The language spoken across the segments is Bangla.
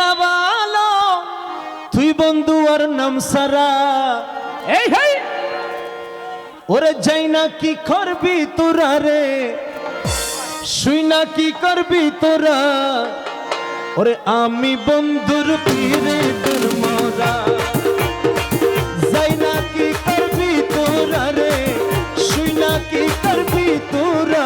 না ভালো। তুই বন্ধু আর নাম সারা। এই ওরে যাই না কি করবি তোরা রে? শুই না কি করবি তোরা? ওরে আমি বন্ধুর পীরে তোর মরা। যাই না কি করবি তোরা রে? শুই না কি করবি তোরা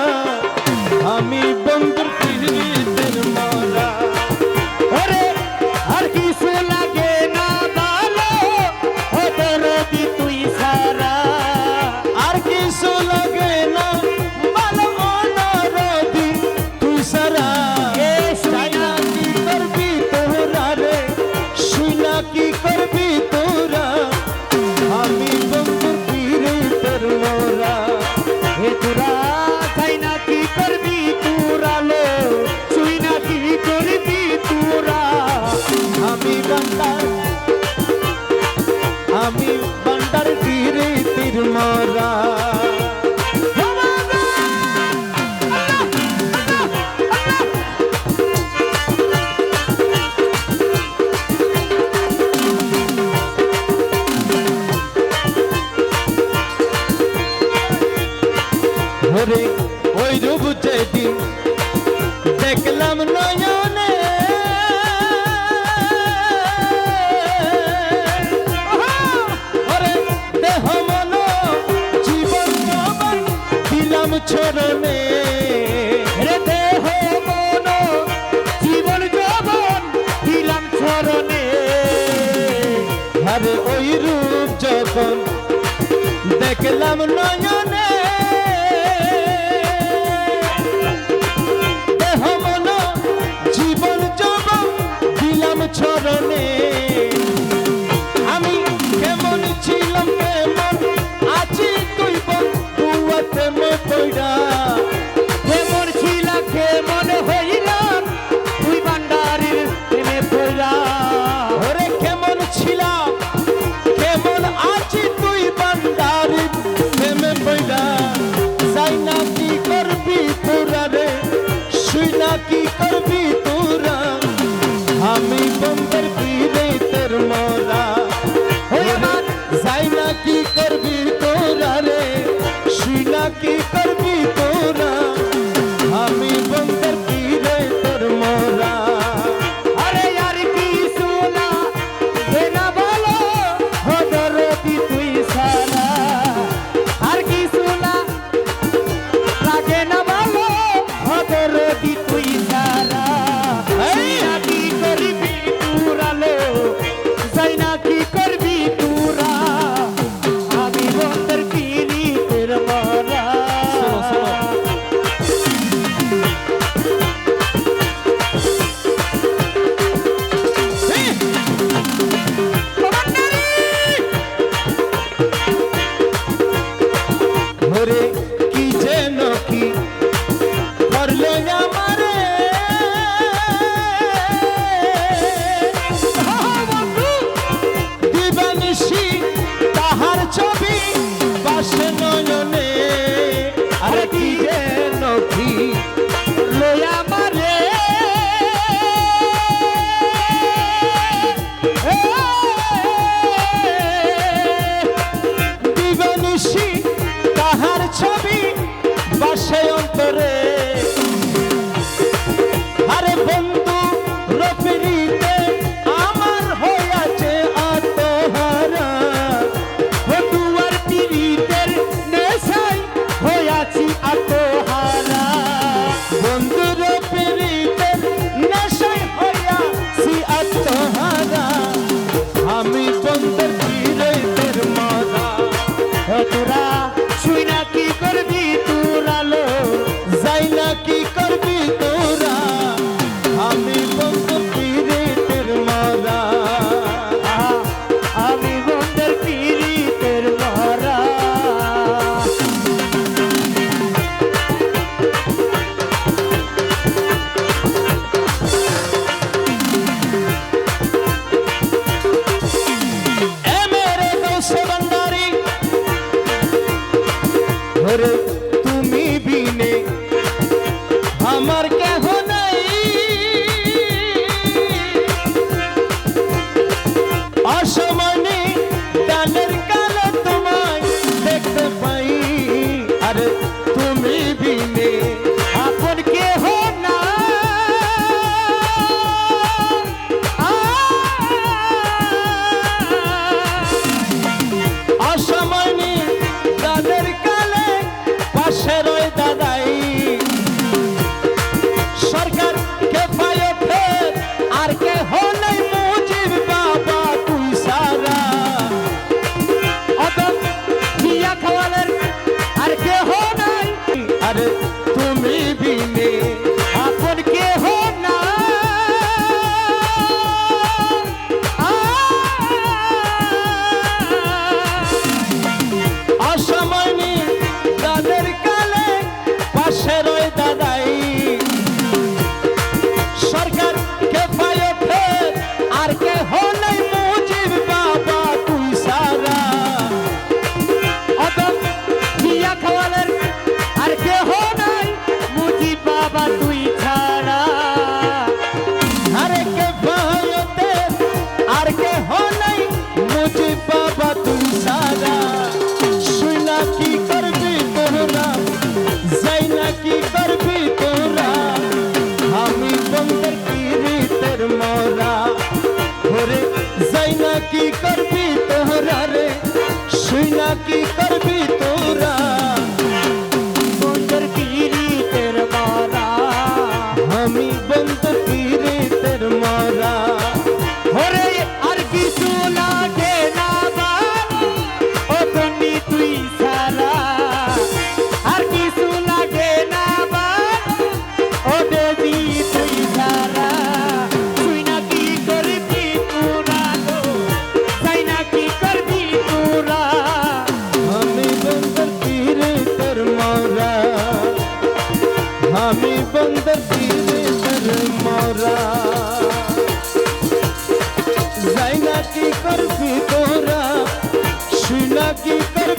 ছড়নে রে দেহ মন, জীবন যৌবন দিলাম চরণে। আরে ওই রূপ যখন দেখলাম নয়নে, দেহ মন, জীবন যৌবন দিলাম ছড়নে আমি কেমন ছিলাম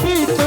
people.